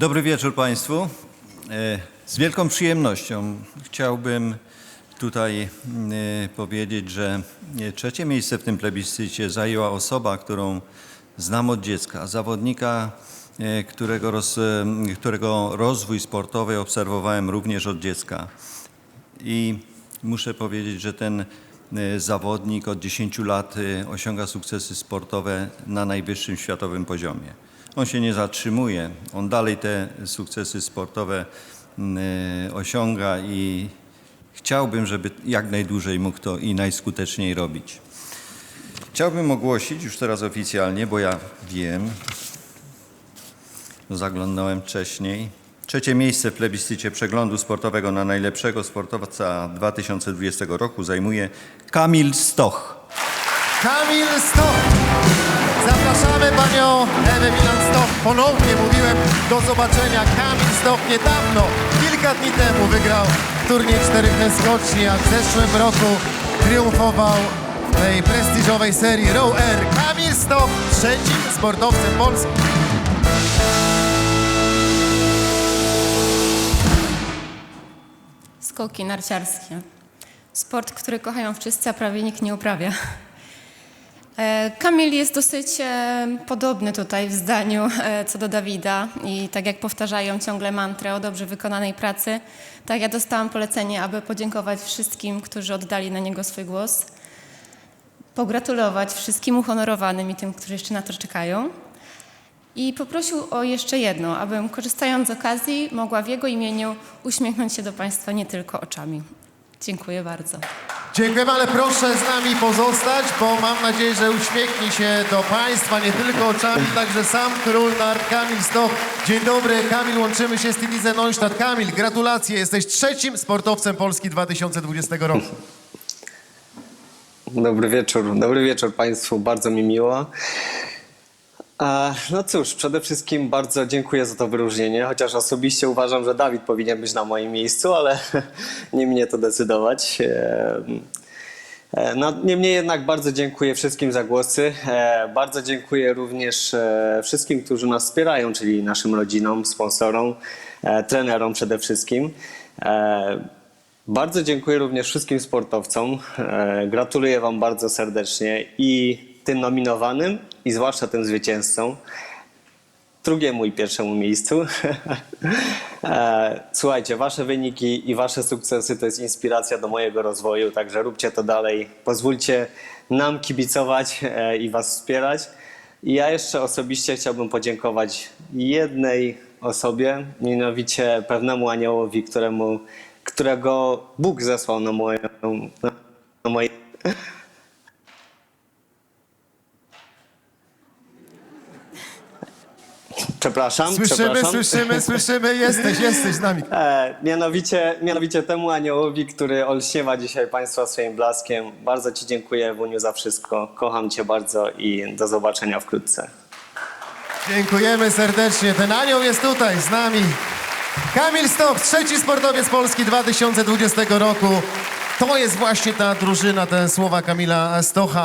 Dobry wieczór Państwu. E, Z wielką przyjemnością chciałbym tutaj e, powiedzieć, że e, trzecie miejsce w tym plebiscycie zajęła osoba, którą znam od dziecka, zawodnika, którego, roz, którego rozwój sportowy obserwowałem również od dziecka. I muszę powiedzieć, że ten zawodnik od 10 lat osiąga sukcesy sportowe na najwyższym światowym poziomie. On się nie zatrzymuje, on dalej te sukcesy sportowe m, e, osiąga i chciałbym, żeby jak najdłużej mógł to i najskuteczniej robić. Chciałbym ogłosić już teraz oficjalnie, bo ja wiem, zaglądałem wcześniej. Trzecie miejsce w plebiscycie przeglądu sportowego na najlepszego sportowca 2020 roku zajmuje Kamil Stoch. Kamil Stoch. Zapraszamy panią Ewę Milan-Stoch. Ponownie mówiłem do zobaczenia. Kamil Stoch niedawno, kilka dni temu wygrał turniej czterech skoczni, a w zeszłym roku triumfował w tej prestiżowej serii Row Air. Kamil Stoch, trzecim sportowcem Polski. Skoki narciarskie. Sport, który kochają wszyscy, a prawie nikt nie uprawia. E, Kamil jest dosyć e, podobny tutaj w zdaniu e, co do Dawida i tak jak powtarzają ciągle mantrę o dobrze wykonanej pracy, tak ja dostałam polecenie, aby podziękować wszystkim, którzy oddali na niego swój głos, pogratulować wszystkim uhonorowanym i tym, którzy jeszcze na to czekają. I poprosił o jeszcze jedno, abym korzystając z okazji mogła w jego imieniu uśmiechnąć się do Państwa nie tylko oczami. Dziękuję bardzo. Dziękujemy, ale proszę z nami pozostać, bo mam nadzieję, że uśmiechnie się do Państwa nie tylko oczami, także sam król nart Kamil Stoch. Dzień dobry, Kamil, łączymy się z Tilize Neustadt. Kamil, gratulacje, jesteś trzecim sportowcem Polski 2020 roku. Dobry wieczór, dobry wieczór Państwu, bardzo mi miło. No cóż, przede wszystkim bardzo dziękuję za to wyróżnienie, chociaż osobiście uważam, że Dawid powinien być na moim miejscu, ale nie mnie to decydować. Em, e, No, niemniej jednak bardzo dziękuję wszystkim za głosy. E, Bardzo dziękuję również e, wszystkim, którzy nas wspierają, czyli naszym rodzinom, sponsorom, e, trenerom przede wszystkim. E, Bardzo dziękuję również wszystkim sportowcom. E, Gratuluję Wam bardzo serdecznie i tym nominowanym, i zwłaszcza tym zwycięzcom drugiemu i pierwszemu miejscu. E, Słuchajcie, wasze wyniki i wasze sukcesy to jest inspiracja do mojego rozwoju, także róbcie to dalej. Pozwólcie nam kibicować e, i was wspierać. I ja jeszcze osobiście chciałbym podziękować jednej osobie, mianowicie pewnemu aniołowi, któremu, którego Bóg zesłał na moją, na, na moje Przepraszam, Słyszymy, przepraszam. słyszymy, słyszymy, jesteś, jesteś z nami. E, mianowicie, mianowicie temu aniołowi, który olśniewa dzisiaj Państwa swoim blaskiem. Bardzo Ci dziękuję, Wuniu, za wszystko. Kocham Cię bardzo i do zobaczenia wkrótce. Dziękujemy serdecznie. Ten anioł jest tutaj z nami. Kamil Stoch, trzeci sportowiec Polski 2020 roku. To jest właśnie ta drużyna, te słowa Kamila Stocha.